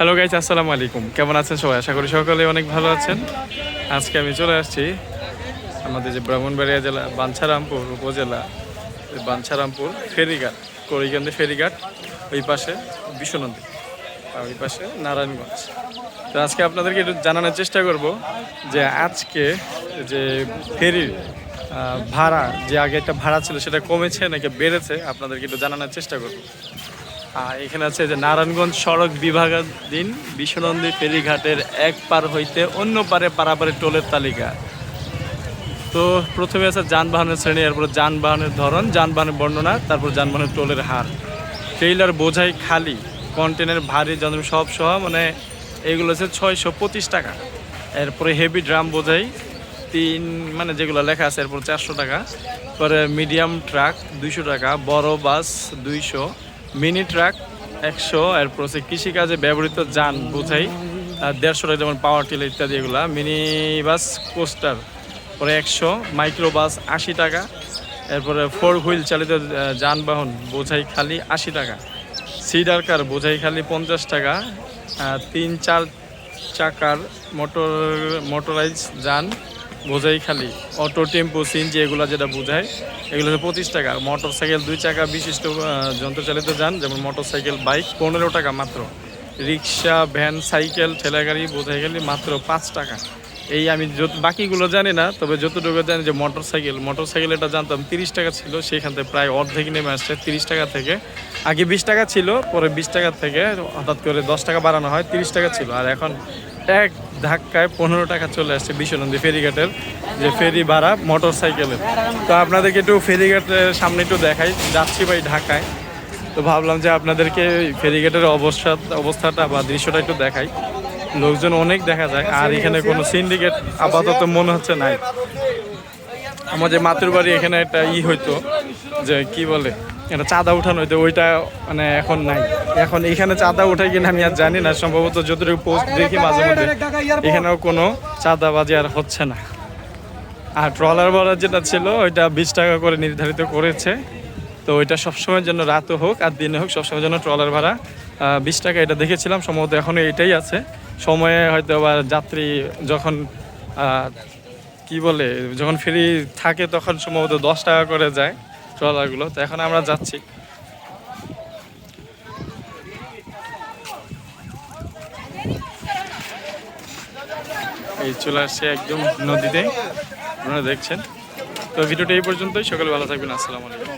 Hello guys আসসালামু আলাইকুম। কেমন আছেন সবাই? আশা করি সকলে অনেক ভালো আছেন। আজকে আমি চলে আসছি আমাদের যে ব্রাহ্মণবাড়িয়া জেলা, বাঞ্ছারামপুর উপজেলা বাঞ্ছারামপুর ফেরিঘাট করিগঞ্জে ফেরিঘাট, ওই পাশে বিশ্বনন্দী, আর ওই পাশে নারায়ণগঞ্জ। তো আজকে আপনাদেরকে একটু জানানোর চেষ্টা করব যে আজকে যে ফেরির ভাড়া, যে আগে একটা ভাড়া ছিল সেটা কমেছে নাকি বেড়েছে, আপনাদেরকে একটু জানানোর চেষ্টা করব। আর এখানে আছে যে নারায়ণগঞ্জ সড়ক বিভাগাধীন বিশ্বনন্দী ফেরিঘাটের এক পার হইতে অন্য পারে পারাপারের টোলের তালিকা। তো প্রথমে আছে যানবাহনের শ্রেণি, এরপর যানবাহনের ধরন, যানবাহনের বর্ণনা, তারপর যানবাহনের টোলের হার। ট্রেইলার বোঝাই খালি কন্টেনের ভারী যন্ত্র সব সহ মানে এগুলো হচ্ছে ছয়শো পঁচিশ টাকা। এরপরে হেভি ড্রাম বোঝাই, তিন মানে যেগুলো লেখা আছে, এরপর চারশো টাকা। পরে মিডিয়াম ট্রাক, দুইশো টাকা, বড় বাস, দুইশো। মিনি ট্রাক, একশো এরপর হচ্ছে কৃষিকাজে ব্যবহৃত যান বোঝাই দেড়শো টাকা যেমন পাওয়ার টিলার ইত্যাদি এগুলা। মিনি বাস কোস্টার পরে একশো মাইক্রো বাস আশি টাকা, এরপরে ফোর হুইল চালিত যানবাহন বোঝাই খালি আশি টাকা। সিডার কার বোঝাই খালি পঞ্চাশ টাকা তিন চার চাকার মোটর মোটরাইজ যান বোঝাই খালি। অটো, টেম্পো সিনজি এগুলো যেটা বোঝায়, এগুলো হচ্ছে পঁচিশ টাকা। মোটর সাইকেল দুই চাকা বিশিষ্ট যন্ত্র যন্ত্রচালিত যান, যেমন মোটর সাইকেল বাইক, পনেরো টাকা মাত্র। রিক্সা, ভ্যান, সাইকেল, ঠেলাগাড়ি বোঝাই খালি মাত্র পাঁচ টাকা। এই আমি বাকিগুলো জানি না, তবে যতটুকু জানি যে মোটর সাইকেল মোটর সাইকেল এটা জানতাম তিরিশ টাকা ছিল, সেখান থেকে প্রায় অর্ধেক নেমে আসছে তিরিশ টাকা থেকে। আগে বিশ টাকা ছিল, পরে বিশ টাকা থেকে হঠাৎ করে দশ টাকা বাড়ানো হয়, তিরিশ টাকা ছিল। আর এখন এক ধাক্কায় পনেরো টাকা চলে আসছে বিশ্বনন্দী ফেরিঘাটের যে ফেরি ভাড়া মোটর সাইকেলের তো আপনাদেরকে একটু ফেরিঘাটের সামনে একটু দেখাই, যাচ্ছি ভাই ঢাকায়। তো ভাবলাম যে আপনাদেরকে ফেরিঘাটের অবস্থা অবস্থাটা বা দৃশ্যটা একটু দেখাই। লোকজন অনেক দেখা যায়, আর এখানে কোনো সিন্ডিকেট আপাতত মনে হচ্ছে নাই। আমাদের মাতৃ বাড়ি এখানে একটা ই হইতো, যে কি বলে, এটা চাঁদা উঠানো হইতো, ওইটা মানে এখন নাই। এখন এখানে চাঁদা উঠাই কিনা আমি আর জানি না, সম্ভবত যতটুকু পোস্ট দেখি মাঝে মধ্যে, এখানেও কোনো চাঁদাবাজি আর হচ্ছে না। আর ট্রলার ভাড়া যেটা ছিল, ওইটা বিশ টাকা করে নির্ধারিত করেছে। তো ওইটা সবসময়ের জন্য রাতও হোক আর দিনে হোক, সবসময়ের জন্য ট্রলার ভাড়া। বিশ টাকা এটা দেখেছিলাম, সম্ভবত এখনও এটাই আছে। সময়ে হয়তো আবার যাত্রী যখন কি বলে, যখন ফ্রি থাকে তখন সম্ভবত দশ টাকা করে যায় ট্রলারগুলো। তো এখন আমরা যাচ্ছি। এই চলে আসছে একদম নদীতে, আপনারা দেখছেন। তো ভিডিওটা এই পর্যন্তই, সকালে ভালো থাকবেন, আসসালামু আলাইকুম।